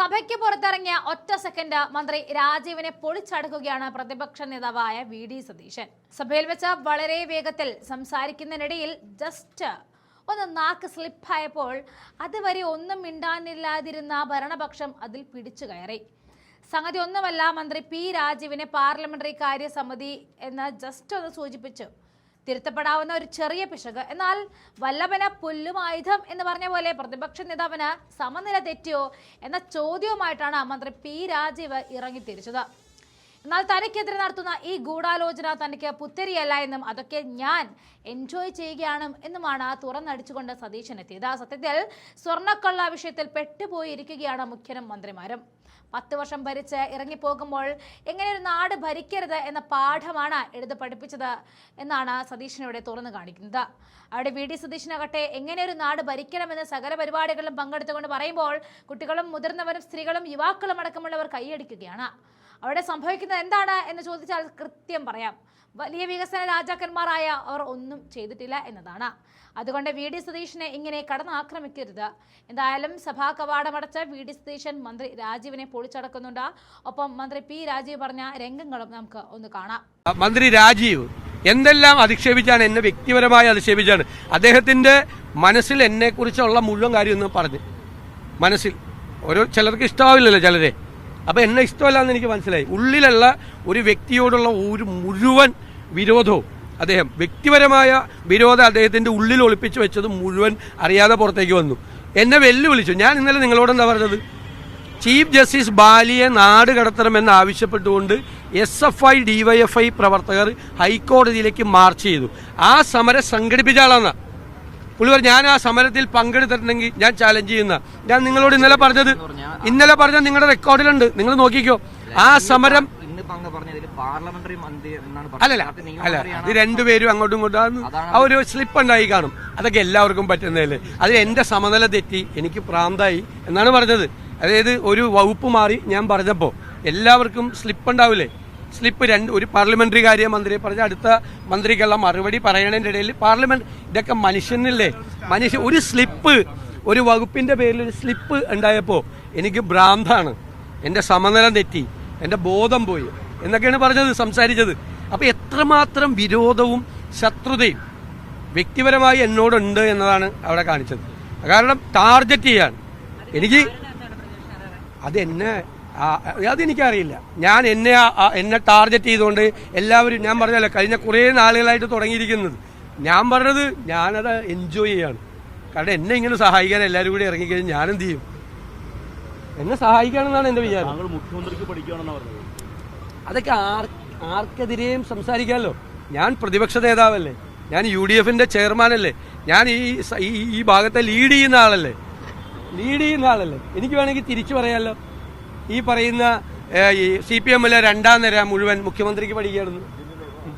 സഭയ്ക്ക് പുറത്തിറങ്ങിയ ഒറ്റ സെക്കൻഡ് മന്ത്രി രാജീവിനെ പൊളിച്ചടക്കുകയാണ് പ്രതിപക്ഷ നേതാവായ വി ഡി സതീശൻ. സഭയിൽ വെച്ച് വളരെ വേഗത്തിൽ സംസാരിക്കുന്നതിനിടയിൽ ജസ്റ്റ് ഒന്ന് നാക്ക് സ്ലിപ്പായപ്പോൾ അതുവരെ ഒന്നും മിണ്ടാനില്ലാതിരുന്ന ഭരണപക്ഷം അതിൽ പിടിച്ചു കയറി. സംഗതി ഒന്നുമല്ല മന്ത്രി പി രാജീവിനെ പാർലമെന്ററി കാര്യ സമിതി എന്ന് ജസ്റ്റ് ഒന്ന് സൂചിപ്പിച്ചു. തിരുത്തപ്പെടാവുന്ന ഒരു ചെറിയ പിശക്. എന്നാൽ വല്ലഭന പുല്ലും ആയുധം എന്ന് പറഞ്ഞ പോലെ പ്രതിപക്ഷ നേതാവിന് സമനില തെറ്റിയോ എന്ന ചോദ്യവുമായിട്ടാണ് മന്ത്രി പി രാജീവ് ഇറങ്ങി തിരിച്ചത് എന്നാൽ തനിക്കെതിരെ നടത്തുന്ന ഈ ഗൂഢാലോചന തനിക്ക് പുത്തരിയല്ല എന്നും അതൊക്കെ ഞാൻ എൻജോയ് ചെയ്യുകയാണ് എന്നുമാണ് തുറന്നടിച്ചുകൊണ്ട് സതീശൻ എത്തിയത്. സത്യത്തിൽ സ്വർണക്കൊള്ള വിഷയത്തിൽ പെട്ടുപോയിരിക്കുകയാണ് മുഖ്യനും മന്ത്രിമാരും. പത്ത് വർഷം ഭരിച്ച് ഇറങ്ങിപ്പോകുമ്പോൾ എങ്ങനെ ഒരു നാട് ഭരിക്കരുത് എന്ന പാഠമാണ് എഴുതി പഠിപ്പിച്ചത് എന്നാണ് സതീശനിവിടെ തുറന്നു കാണിക്കുന്നത്. അവിടെ വി. ഡി. സതീശനാകട്ടെ എങ്ങനെ ഒരു നാട് ഭരിക്കണമെന്ന് സകല പരിപാടികളിലും പങ്കെടുത്തുകൊണ്ട് പറയുമ്പോൾ കുട്ടികളും മുതിർന്നവരും സ്ത്രീകളും യുവാക്കളും അടക്കമുള്ളവർ കൈയടിക്കുകയാണ്. അവിടെ സംഭവിക്കുന്നത് എന്താണ് എന്ന് ചോദിച്ചാൽ കൃത്യം പറയാം. വലിയ വികസന രാജാക്കന്മാരായ അവർ ഒന്നും ചെയ്തിട്ടില്ല എന്നതാണ്. അതുകൊണ്ട് വി ഡി സതീഷിനെ ഇങ്ങനെ കടന്നാക്രമിക്കരുത്. എന്തായാലും സഭാ കവാടമടച്ച് വി ഡി സതീശൻ മന്ത്രി രാജീവിനെ പൊളിച്ചടക്കുന്നുണ്ട്. ഒപ്പം മന്ത്രി പി രാജീവ് പറഞ്ഞ രംഗങ്ങളും നമുക്ക് ഒന്ന് കാണാം. മന്ത്രി രാജീവ് എന്തെല്ലാം അധിക്ഷേപിച്ചാണ് എന്നെ വ്യക്തിപരമായി അധിക്ഷേപിച്ചാണ്? അദ്ദേഹത്തിന്റെ മനസ്സിൽ എന്നെ കുറിച്ചുള്ള മുഴുവൻ കാര്യം ഒന്ന് പറഞ്ഞു. മനസ്സിൽ. ഓരോ ചിലർക്ക് ഇഷ്ടമാവില്ലല്ലോ ചിലരെ. അപ്പൊ എന്നെ ഇഷ്ടമല്ല എന്ന് എനിക്ക് മനസ്സിലായി. ഉള്ളിലുള്ള ഒരു വ്യക്തിയോടുള്ള ഒരു മുഴുവൻ വിരോധവും. അദ്ദേഹം വ്യക്തിപരമായ വിരോധം അദ്ദേഹത്തിന്റെ ഉള്ളിൽ ഒളിപ്പിച്ചു വെച്ചത് മുഴുവൻ അറിയാതെ പുറത്തേക്ക് വന്നു. എന്നെ വെല്ലുവിളിച്ചു. ഞാൻ ഇന്നലെ നിങ്ങളോട് എന്താ പറഞ്ഞത്? ചീഫ് ജസ്റ്റിസ് ബാലിയെ നാട് കടത്തണമെന്ന് ആവശ്യപ്പെട്ടുകൊണ്ട് എസ് എഫ് ഐ ഡിവൈഎഫ്ഐ പ്രവർത്തകർ ഹൈക്കോടതിയിലേക്ക് മാർച്ച് ചെയ്തു. ആ സമരം സംഘടിപ്പിച്ച ആളാണ് പുള്ളിവർ ഞാൻ ആ സമരത്തിൽ പങ്കെടുത്തിട്ടുണ്ടെങ്കിൽ ഞാൻ ചാലഞ്ച് ചെയ്യുന്ന ഞാൻ നിങ്ങളോട് ഇന്നലെ പറഞ്ഞത് ഇന്നലെ പറഞ്ഞ നിങ്ങളുടെ റെക്കോർഡിലുണ്ട്. നിങ്ങൾ നോക്കിക്കോ. ആ സമരം അല്ലല്ല അല്ല ഇത് രണ്ടുപേരും അങ്ങോട്ടും ഇങ്ങോട്ടും ആ ഒരു സ്ലിപ്പ് ഉണ്ടായി കാണും. അതൊക്കെ എല്ലാവർക്കും പറ്റുന്നതല്ലേ? അതിൽ എന്റെ സമനില തെറ്റി എനിക്ക് പ്രാന്തായി എന്നാണ് പറഞ്ഞത്. അതായത് ഒരു വകുപ്പ് മാറി ഞാൻ പറഞ്ഞപ്പോൾ എല്ലാവർക്കും സ്ലിപ്പ് ഉണ്ടാവില്ലേ? സ്ലിപ്പ് രണ്ട് ഒരു പാർലമെന്ററി കാര്യ മന്ത്രി പറഞ്ഞ അടുത്ത മന്ത്രിക്കുള്ള മറുപടി പറയണതിന്റെ ഇടയിൽ പാർലമെന്റ് ഇതൊക്കെ മനുഷ്യനില്ലേ? മനുഷ്യ ഒരു സ്ലിപ്പ് ഒരു വകുപ്പിന്റെ പേരിൽ ഒരു സ്ലിപ്പ് ഉണ്ടായപ്പോൾ എനിക്ക് ഭ്രാന്താണ്. എന്റെ സമനില തെറ്റി. എന്റെ ബോധം പോയി. എന്നൊക്കെയാണ് പറഞ്ഞത് സംസാരിച്ചത്. അപ്പം എത്രമാത്രം വിരോധവും ശത്രുതയും വ്യക്തിപരമായി എന്നോടുണ്ട് എന്നതാണ് അവിടെ കാണിച്ചത്. കാരണം ടാർഗറ്റ് ചെയ്യാണ്. എനിക്ക് അതെന്നെ അതെനിക്കറിയില്ല. ഞാൻ എന്നെ എന്നെ ടാർഗറ്റ് ചെയ്തുകൊണ്ട് എല്ലാവരും ഞാൻ പറഞ്ഞല്ലോ കഴിഞ്ഞ കുറേ നാളുകളായിട്ട് തുടങ്ങിയിരിക്കുന്നത്. ഞാൻ പറഞ്ഞത് ഞാനത് എൻജോയ് ചെയ്യാണ്. കാരണം എന്നെ ഇങ്ങനെ സഹായിക്കാൻ എല്ലാവരും കൂടി ഇറങ്ങിക്കഴിഞ്ഞാൽ ഞാനെന്ത് ചെയ്യും? എന്നെ സഹായിക്കണമെന്നാണ് എന്റെ വിചാരം. താങ്കൾ മുഖ്യമന്ത്രിക്ക് പഠിക്കുകയാണെന്ന് പറഞ്ഞത്. അതൊക്കെ ആർ ആർക്കെതിരെയും സംസാരിക്കാമല്ലോ. ഞാൻ പ്രതിപക്ഷ നേതാവല്ലേ. ഞാൻ യു ഡി എഫിന്റെ ചെയർമാനല്ലേ. ഞാൻ ഈ ഈ ഭാഗത്തെ ലീഡ് ചെയ്യുന്ന ആളല്ലേ. ലീഡ് ചെയ്യുന്ന ആളല്ലേ. എനിക്ക് വേണമെങ്കിൽ തിരിച്ചു പറയാമല്ലോ. ഈ പറയുന്ന ഈ സി പി എമ്മിലെ രണ്ടാം നിര മുഴുവൻ മുഖ്യമന്ത്രിക്ക് പഠിക്കുകയാണെന്ന്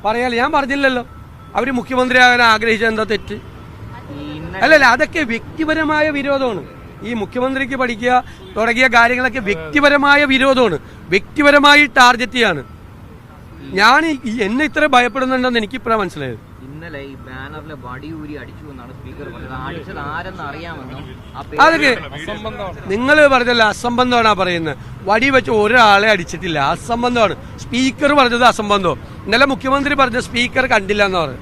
പറയാലോ? ഞാൻ പറഞ്ഞില്ലല്ലോ. അവർ മുഖ്യമന്ത്രിയാകാൻ ആഗ്രഹിച്ച എന്താ തെറ്റ്? അല്ലല്ല അതൊക്കെ വ്യക്തിപരമായ വിരോധമാണ്. ഈ മുഖ്യമന്ത്രിക്ക് പഠിക്കുക തുടങ്ങിയ കാര്യങ്ങളൊക്കെ വ്യക്തിപരമായ വിരോധമാണ്. വ്യക്തിപരമായി ടാർഗറ്റ് ചെയ്യാണ്. ഞാൻ എന്നെ ഇത്ര ഭയപ്പെടുന്നുണ്ടെന്ന് എനിക്കിപ്പോഴാണ് മനസ്സിലായത്. ഇന്നലെ ഈ ബാനറിലെ വടിയൂരി അടിച്ചു എന്നാണ് സ്പീക്കർ പറഞ്ഞത്. അടിച്ചത് ആരെന്ന് അറിയാമെന്നും? അതൊക്കെ നിങ്ങൾ പറഞ്ഞല്ലോ അസംബന്ധമാണ് ആ പറയുന്നത്. വടി വെച്ച് ഒരാളെ അടിച്ചിട്ടില്ല. അസംബന്ധമാണ്. സ്പീക്കർ പറഞ്ഞത് അസംബന്ധം. ഇന്നലെ മുഖ്യമന്ത്രി പറഞ്ഞ സ്പീക്കർ കണ്ടില്ല എന്ന് പറഞ്ഞു.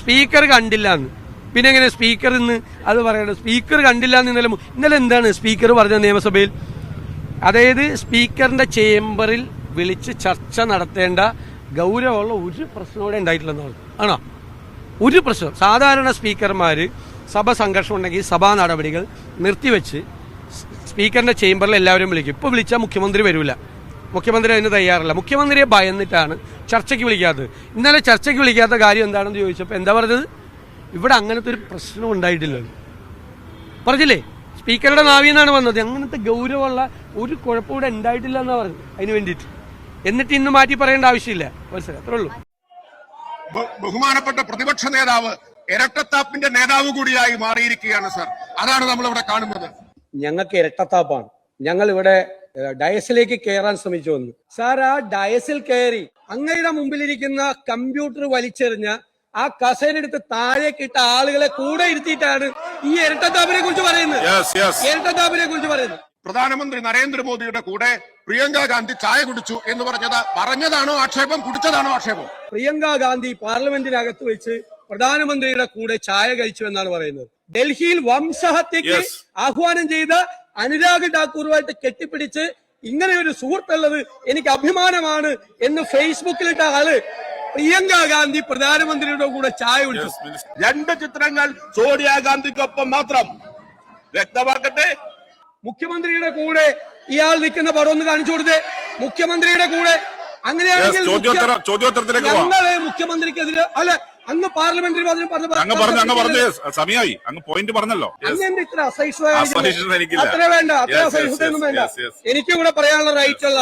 സ്പീക്കർ കണ്ടില്ല എന്ന് പിന്നെ എങ്ങനെ സ്പീക്കർ ഇന്ന് അത് പറയണം സ്പീക്കർ കണ്ടില്ല എന്ന് ഇന്നലെ ഇന്നലെ എന്താണ് സ്പീക്കർ പറഞ്ഞ നിയമസഭയിൽ? അതായത് സ്പീക്കറിന്റെ ചേംബറിൽ വിളിച്ച് ചർച്ച നടത്തേണ്ട ഗൗരവമുള്ള ഒരു പ്രശ്നം ഇവിടെ ഉണ്ടായിട്ടില്ലെന്നാണ് ആണോ? ഒരു പ്രശ്നം. സാധാരണ സ്പീക്കർമാർ സഭ സംഘർഷം ഉണ്ടെങ്കിൽ സഭാ നടപടികൾ നിർത്തിവെച്ച് സ്പീക്കറിന്റെ ചേംബറിൽ എല്ലാവരും വിളിക്കും. ഇപ്പോൾ വിളിച്ചാൽ മുഖ്യമന്ത്രി വരില്ല മുഖ്യമന്ത്രി അതിന് തയ്യാറല്ല. മുഖ്യമന്ത്രിയെ ഭയന്നിട്ടാണ് ചർച്ചയ്ക്ക് വിളിക്കാത്തത്. ഇന്നലെ ചർച്ചയ്ക്ക് വിളിക്കാത്ത കാര്യം എന്താണെന്ന് ചോദിച്ചപ്പോൾ എന്താ പറഞ്ഞത്? ഇവിടെ അങ്ങനത്തെ ഒരു പ്രശ്നം ഉണ്ടായിട്ടില്ല. പറഞ്ഞില്ലേ? സ്പീക്കറുടെ നാവിൽ നിന്നാണ് വന്നത്. അങ്ങനത്തെ ഗൗരവമുള്ള ഒരു കുഴപ്പം ഇവിടെ ഉണ്ടായിട്ടില്ല എന്നാ പറഞ്ഞത്. അതിന് വേണ്ടിയിട്ട്. എന്നിട്ട് ഇന്ന് മാറ്റി പറയേണ്ട ആവശ്യമില്ല. മനസ്സിലായി? അത്രേ ഉള്ളൂ. ബഹുമാനപ്പെട്ട പ്രതിപക്ഷ നേതാവ് ഇരട്ടത്താപ്പിന്റെ നേതാവ് കൂടിയായി മാറിയിരിക്കുകയാണ് സർ. അതാണ് നമ്മൾ ഇവിടെ കാണുന്നത്. ഞങ്ങൾക്ക് ഇരട്ടത്താപ്പാണ്. ഞങ്ങൾ ഇവിടെ ഡയസിലേക്ക് കയറാൻ ശ്രമിച്ചു വന്നു. സാർ ആ ഡയസിൽ കയറി അങ്ങയുടെ മുമ്പിലിരിക്കുന്ന കമ്പ്യൂട്ടർ വലിച്ചെറിഞ്ഞ ആ കസേനെടുത്ത് താഴേക്ക് ഇട്ട ആളുകളെ കൂടെ ഇരുത്തിയിട്ടാണ് ഈ ഇരട്ടത്താപ്പിനെ കുറിച്ച് പറയുന്നത്. ഇരട്ടത്താപ്പിനെ കുറിച്ച് പറയുന്നത്. പ്രധാനമന്ത്രി നരേന്ദ്രമോദിയുടെ കൂടെ പ്രിയങ്ക ഗാന്ധി ചായ കുടിച്ചു എന്ന് പറഞ്ഞത് പറഞ്ഞതാണോ ആക്ഷേപം കുടിച്ചതാണോ ആക്ഷേപം? പ്രിയങ്ക ഗാന്ധി പാർലമെന്റിനകത്ത് വെച്ച് പ്രധാനമന്ത്രിയുടെ കൂടെ ചായ കഴിച്ചു എന്നാണ് പറയുന്നത്. ഡൽഹിയിൽ വംശഹത്യക്ക് ആഹ്വാനം ചെയ്ത അനുരാഗ് ഠാക്കൂറുമായിട്ട് കെട്ടിപ്പിടിച്ച് ഇങ്ങനെ ഒരു സുഹൃത്തുള്ളത് എനിക്ക് അഭിമാനമാണ് എന്ന് ഫേസ്ബുക്കിലിട്ട ആൾ പ്രിയങ്ക ഗാന്ധി പ്രധാനമന്ത്രിയുടെ കൂടെ ചായ കുടിച്ചു. രണ്ട് ചിത്രങ്ങൾ സോണിയാഗാന്ധിക്കൊപ്പം മാത്രം. വ്യക്തമാക്കട്ടെ? മുഖ്യമന്ത്രിയുടെ കൂടെ ഇയാൾ നിൽക്കുന്ന പടം ഒന്ന് കാണിച്ചു കൊടുത്തേ. മുഖ്യമന്ത്രിയുടെ കൂടെ അങ്ങനെയാണെങ്കിൽ ഞങ്ങൾ മുഖ്യമന്ത്രിക്കെതിരെ അല്ല അങ്ങ് പാർലമെന്ററി സമയമായി അങ്ങ് പോയിന്റ് പറഞ്ഞല്ലോ. Yes. ഇത്ര അസഹിഷ്ണുത അസഹിഷ്ണുത. അത്ര വേണ്ട അത്ര അസഹിഷ്ണുതൊന്നും വേണ്ട. എനിക്കും കൂടെ പറയാനുള്ള റൈറ്റ് ഉള്ള